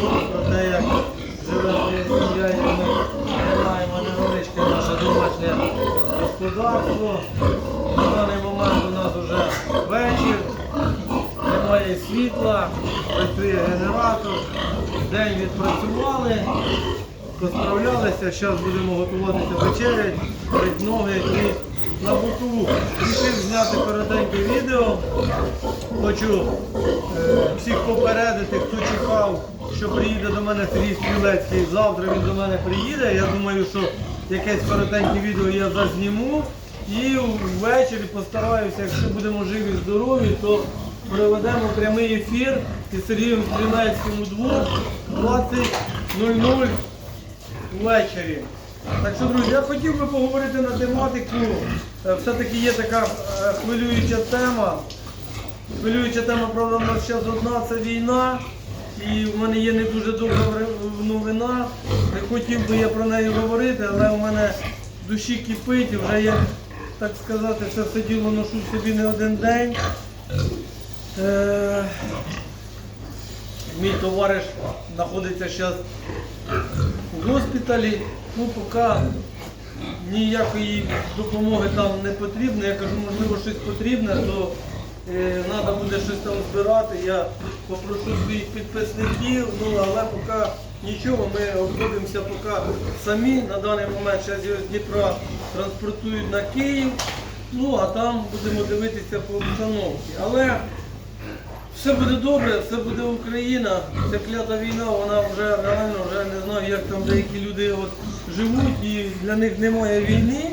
про те, як живе сім'я, і ми тримаємо невеличке наше домашнє господарство. На даний момент у нас вже вечір, немає світла, працює генератор. День відпрацювали, посправлялися, зараз будемо готуватися вечерять, брати ноги і на бокову. Рішив зняти коротеньке відео. Хочу е, всіх попередити, хто чекав, що приїде до мене Сергій Стрілецький. Завтра він до мене приїде. Я думаю, що якесь коротеньке відео я зазніму. І ввечері постараюся, якщо будемо живі і здорові, то проведемо прямий ефір із Сергієм Стрілецьким удвох 20.00 ввечері. Так що, друзі, я хотів би поговорити на тематику. Е, Все-таки є така е, хвилююча тема. Хвилююча тема, правда, в нас зараз одна це війна. І в мене є не дуже добра новина. Не хотів би я про неї говорити, але у мене в душі кипить, вже я, так сказати, це все діло ношу собі не один день. Е, Мій товариш знаходиться зараз в госпіталі. Ну, поки ніякої допомоги там не потрібно. Я кажу, можливо, щось потрібне, то треба буде щось там збирати. Я попрошу своїх підписників, ну але поки нічого, ми обходимося поки самі. На даний момент зараз його з Дніпра транспортують на Київ. Ну а там будемо дивитися по обстановці. Але все буде добре, все буде Україна. Ця клята війна, вона вже реально вже не знаю, як там деякі люди от живуть і для них немає війни.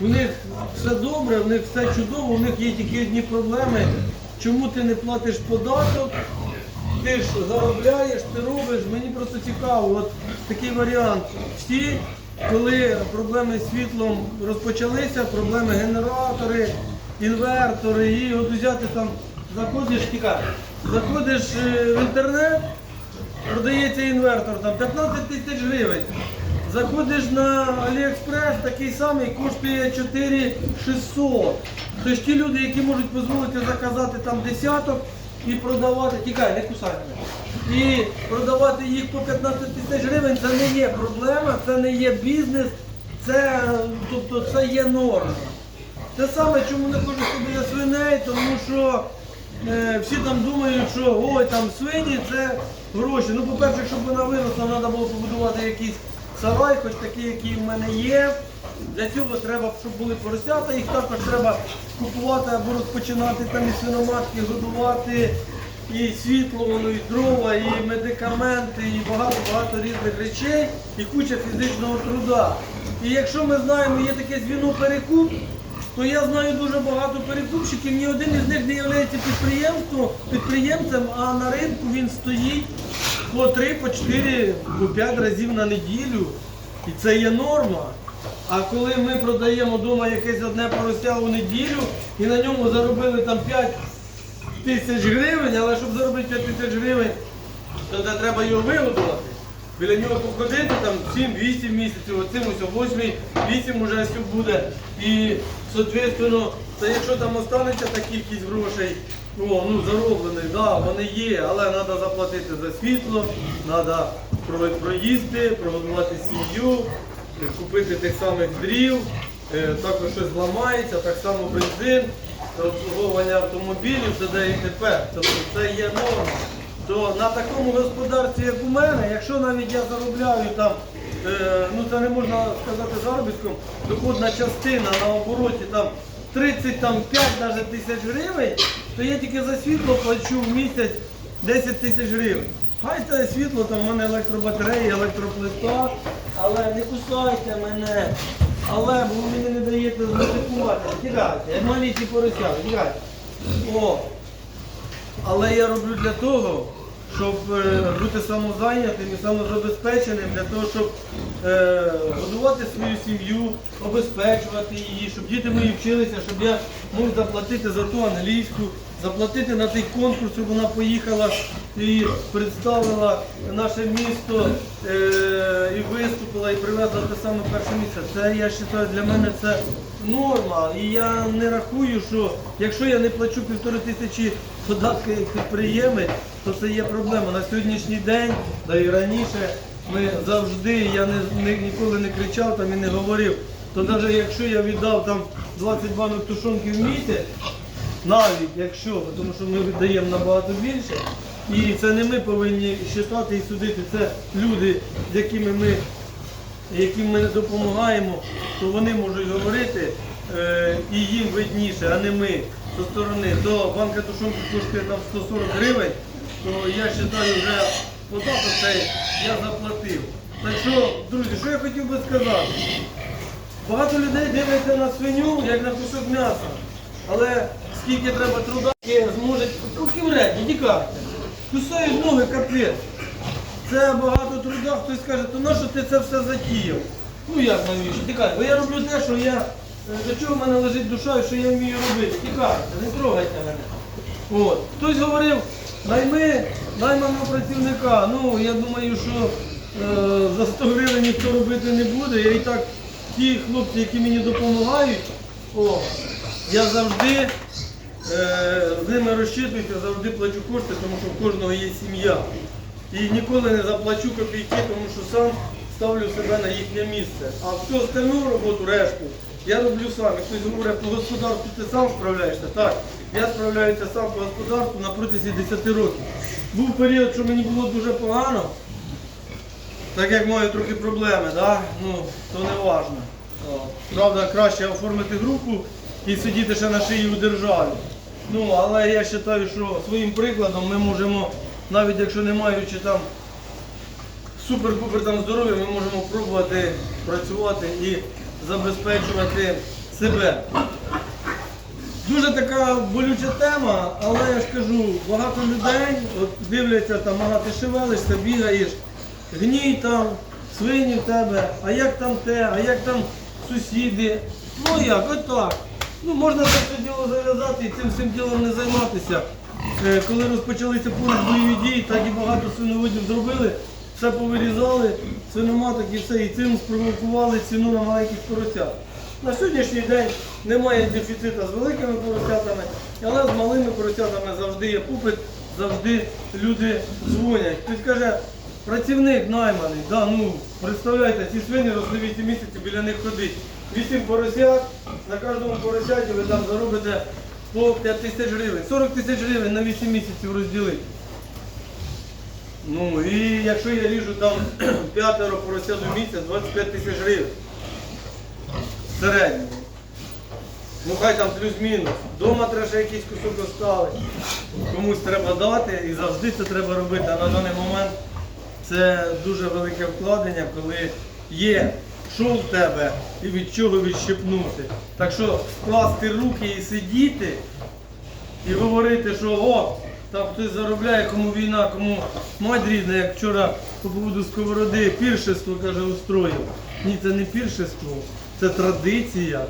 У них все добре, у них все чудово, у них є тільки одні проблеми. Чому ти не платиш податок? Ти ж заробляєш, ти робиш. Мені просто цікаво, от такий варіант. Всі, коли проблеми з світлом розпочалися, проблеми генератори, інвертори, і от взяти там, заходиш, тікай, заходиш е, в інтернет, продається інвертор там 15 тисяч гривень. Заходиш на Аліекспрес, такий самий коштує 4600. Тобто ті люди, які можуть дозволити заказати там десяток і продавати, тікай, не кусай мене. І продавати їх по 15 тисяч гривень, це не є проблема, це не є бізнес, це, тобто, це є норма. Те саме, чому не хочу собі за свиней, тому що е, всі там думають, що ой, там свині це гроші. Ну, по-перше, щоб вона виросла, треба було побудувати якийсь сарай, хоч такий, який в мене є. Для цього треба, щоб були поросята, їх також треба купувати або розпочинати там і свиноматки, годувати, і світло, воно, і дрова, і медикаменти, і багато-багато різних речей, і куча фізичного труда. І якщо ми знаємо, є таке звіно перекуп, то я знаю дуже багато перекупщиків, ні один із них не є підприємством, підприємцем, а на ринку він стоїть по 3, по 4, по 5 разів на неділю. І це є норма. А коли ми продаємо вдома якесь одне порося у неділю і на ньому заробили там 5 тисяч гривень, але щоб заробити 5 тисяч гривень, то треба його вигодувати. Біля нього походити там 7-8 місяців, оцим ось 8, 8 уже все буде. І, соответственно, це якщо там останеться та кількість грошей, о, ну зароблених, да, вони є, але треба заплатити за світло, треба проїсти, прогодувати сім'ю, купити тих самих дрів, е, також щось зламається, так само бензин, обслуговування автомобілів, т.д. і т.п. Тобто це є норма то на такому господарстві, як у мене, якщо навіть я заробляю там, е, ну це не можна сказати заробітком, доходна частина на обороті там 35 навіть тисяч гривень, то я тільки за світло плачу в місяць 10 тисяч гривень. Хай це світло, там в мене електробатареї, електроплита, але не кусайте мене. Але бо ви мені не даєте зматикувати. Тікайте, як малі ті поросяти, тікайте. О, але я роблю для того, щоб е, бути самозайнятим і самозабезпеченим, для того, щоб е, годувати свою сім'ю, обезпечувати її, щоб діти мої вчилися, щоб я мог заплатити за ту англійську, заплатити на той конкурс, щоб вона поїхала і представила наше місто е, і виступила, і привезла те саме перше місце. Це я вважаю, для мене це норма. І я не рахую, що якщо я не плачу півтори тисячі податки як підприємець, то це є проблема. На сьогоднішній день, та і раніше, ми завжди, я не- ніколи не кричав там і не говорив. То навіть якщо я віддав там 20 банок тушонки в місяць, навіть якщо, тому що ми віддаємо набагато більше, і це не ми повинні вважати і судити, це люди, з якими ми яким ми допомагаємо, то вони можуть говорити е, і їм видніше, а не ми зі сторони. То банка тушонки коштує там 140 гривень, то я вважаю, вже податок цей я заплатив. Так що, друзі, що я хотів би сказати? Багато людей дивляться на свиню, як на кусок м'яса. Але скільки треба труда, скільки зможуть руки вредні, тікайте. Кусають ноги капець. Це багато труда, хтось каже, то нащо ти це все затіяв? Ну як навіщо? Тікай, бо я роблю те, що я, е, до чого в мене лежить душа і що я вмію робити. Тікайте, не трогайте мене. От. Хтось говорив, найми найманого працівника. Ну, я думаю, що е, за 100 гривень ніхто робити не буде. Я і так, ті хлопці, які мені допомагають, о, я завжди е, з ними розчитуюся, завжди плачу кошти, тому що в кожного є сім'я. І ніколи не заплачу копійки, тому що сам ставлю себе на їхнє місце. А всю остальну роботу, решту, я роблю сам. І хтось говорить, по господарству ти сам справляєшся. Так, я справляюся сам по господарству на протязі 10 років. Був період, що мені було дуже погано, так як маю трохи проблеми, да? ну, то не важно. Правда, краще оформити групу і сидіти ще на шиї у державі. Ну, але я вважаю, що своїм прикладом ми можемо, навіть якщо не маючи там супер-пупер там здоров'я, ми можемо пробувати працювати і забезпечувати себе. Дуже така болюча тема, але я ж кажу, багато людей от дивляться там, ага, ти шевелишся, бігаєш, гній там, свині в тебе, а як там те, а як там сусіди. Ну як, отак. Ну можна це все діло зав'язати і цим всім ділом не займатися. Е, Коли розпочалися поруч бойові дії, так і багато свиноводів зробили, все повирізали, свиноматок і все, і цим спровокували ціну на маленьких поросят. На сьогоднішній день немає дефіциту з великими поросятами, але з малими поросятами завжди є попит, завжди люди дзвонять. Хтось каже, працівник найманий, да, ну, представляєте, ці свині росли 8 місяців, біля них ходить. 8 поросят, на кожному поросяті ви там заробите по 5 тисяч гривень. 40 тисяч гривень на 8 місяців розділити. Ну і якщо я ріжу там п'ятеро поросят у місяць, 25 тисяч гривень в середньому. Ну хай там плюс-мінус. Дома треба ще якийсь кусок оставити. Комусь треба дати і завжди це треба робити. А на даний момент це дуже велике вкладення, коли є що в тебе і від чого відщепнути. Так що скласти руки і сидіти і говорити, що о, там хтось заробляє, кому війна, кому мать рідна, як вчора по поводу сковороди піршество, каже, устроїв. Ні, це не піршество, це традиція,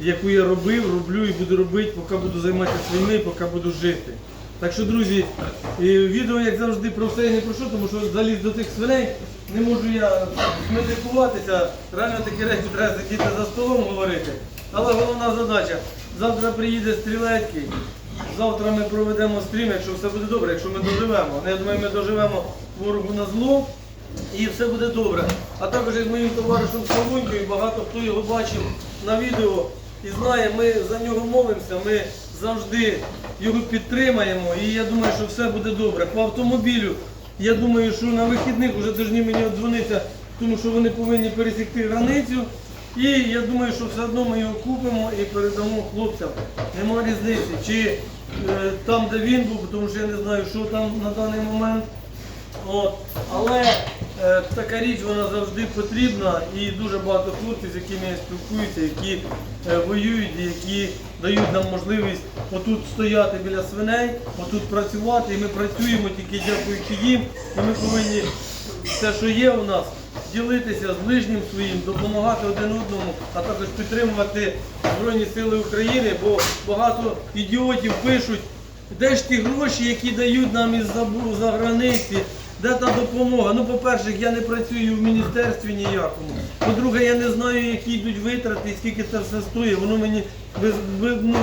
яку я робив, роблю і буду робити, поки буду займатися війною, поки буду жити. Так що, друзі, відео, як завжди, про все і не прошу, тому що заліз до тих свиней, не можу я медикуватися. Реально такі речі треба сидіти за столом говорити. Але головна задача, завтра приїде стрілецький, завтра ми проведемо стрім, якщо все буде добре, якщо ми доживемо. Ну, Я думаю, ми доживемо ворогу на зло і все буде добре. А також із моїм товаришем Славунькою, багато хто його бачив на відео і знає, ми за нього молимося, ми завжди його підтримаємо і я думаю, що все буде добре. По автомобілю, я думаю, що на вихідних вже повинні мені дзвонитися, тому що вони повинні пересікти границю. І я думаю, що все одно ми його купимо і передамо хлопцям. Нема різниці, чи е, там, де він був, тому що я не знаю, що там на даний момент. От. Але така річ вона завжди потрібна і дуже багато хлопців, з якими я спілкуюся, які е, воюють, які дають нам можливість отут стояти біля свиней, отут працювати. І ми працюємо тільки дякуючи їм. І ми повинні все, що є у нас, ділитися з ближнім своїм, допомагати один одному, а також підтримувати Збройні Сили України, бо багато ідіотів пишуть. Де ж ті гроші, які дають нам із за, за границі? Де та допомога? Ну, по-перше, я не працюю в міністерстві ніякому. По-друге, я не знаю, які йдуть витрати і скільки це все стоїть. Воно мені без, без- ну,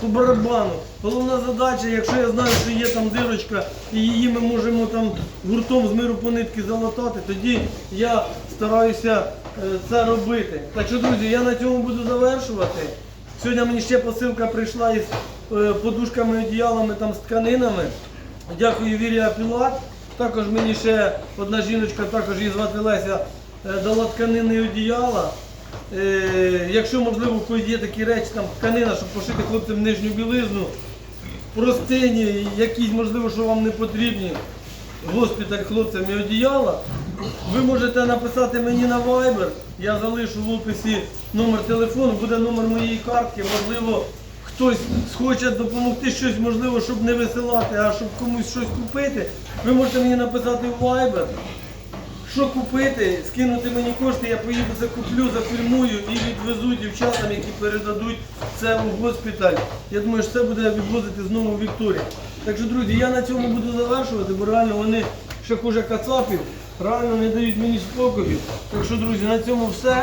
по барабану. Головна задача, якщо я знаю, що є там дирочка, і її ми можемо там гуртом з миру по нитки залатати, тоді я стараюся е, це робити. Так що, друзі, я на цьому буду завершувати. Сьогодні мені ще посилка прийшла із е, подушками, одіялами, там, з тканинами. Дякую Вірі Апілат. Також мені ще одна жіночка, також її звати Леся, е, дала тканини одіяла. Е, Якщо можливо, когось є такі речі, там тканина, щоб пошити хлопцям нижню білизну, простині, якісь, можливо, що вам не потрібні, госпіталь хлопцям і одіяла, ви можете написати мені на Viber, я залишу в описі номер телефону, буде номер моєї картки, можливо, хтось схоче допомогти щось, можливо, щоб не висилати, а щоб комусь щось купити. Ви можете мені написати в Viber. Що купити, скинути мені кошти, я поїду закуплю, зафільмую і відвезу дівчатам, які передадуть це у госпіталь. Я думаю, що це буде відвозити знову Вікторія. Так що, друзі, я на цьому буду завершувати, бо реально вони ще хуже кацапів, реально не дають мені спокою. Так що, друзі, на цьому все.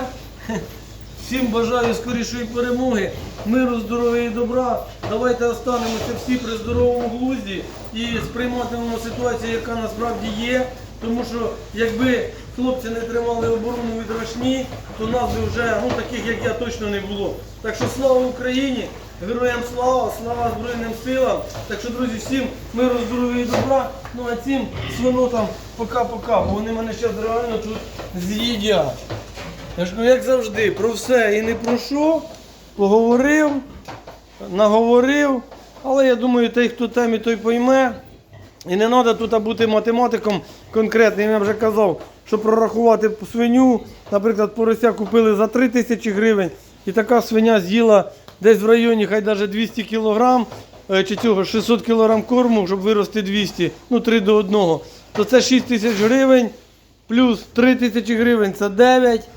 Всім бажаю скорішої перемоги, миру, здоров'я і добра. Давайте останемося всі при здоровому глузді і сприйматимемо ситуацію, яка насправді є. Тому що якби хлопці не тримали оборону від Рашні, то нас би вже ну, таких, як я, точно не було. Так що слава Україні! Героям слава, слава Збройним силам. Так що, друзі, всім миру, здоров'я і добра. Ну а цим свинотам пока-пока, бо вони мене зараз реально тут з'їдять. Я ж кажу, як завжди, про все і не про що. Поговорив, наговорив. Але я думаю, той, хто темі, той пойме. І не треба тут бути математиком конкретним. Я вже казав, що прорахувати свиню, наприклад, порося купили за 3 тисячі гривень, і така свиня з'їла десь в районі, хай навіть 200 кілограм, е, чи цього 600 кілограм корму, щоб вирости 200, ну 3 до 1, то це 6 тисяч гривень, плюс 3 тисячі гривень це 9.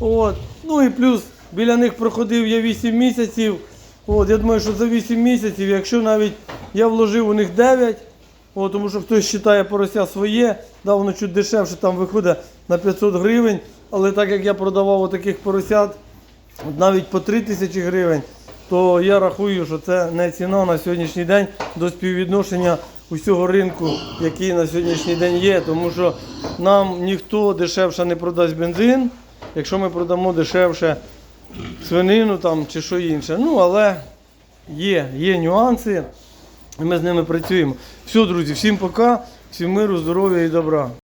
От. Ну і плюс біля них проходив я 8 місяців. От, я думаю, що за 8 місяців, якщо навіть я вложив у них 9, от, тому що хтось вважає порося своє, да, воно чуть дешевше там виходить на 500 гривень. Але так як я продавав отаких поросят навіть по 3 тисячі гривень, то я рахую, що це не ціна на сьогоднішній день до співвідношення усього ринку, який на сьогоднішній день є. Тому що нам ніхто дешевше не продасть бензин, якщо ми продамо дешевше свинину там чи що інше. Ну, але є, є нюанси, і ми з ними працюємо. Все, друзі, всім пока, всім миру, здоров'я і добра.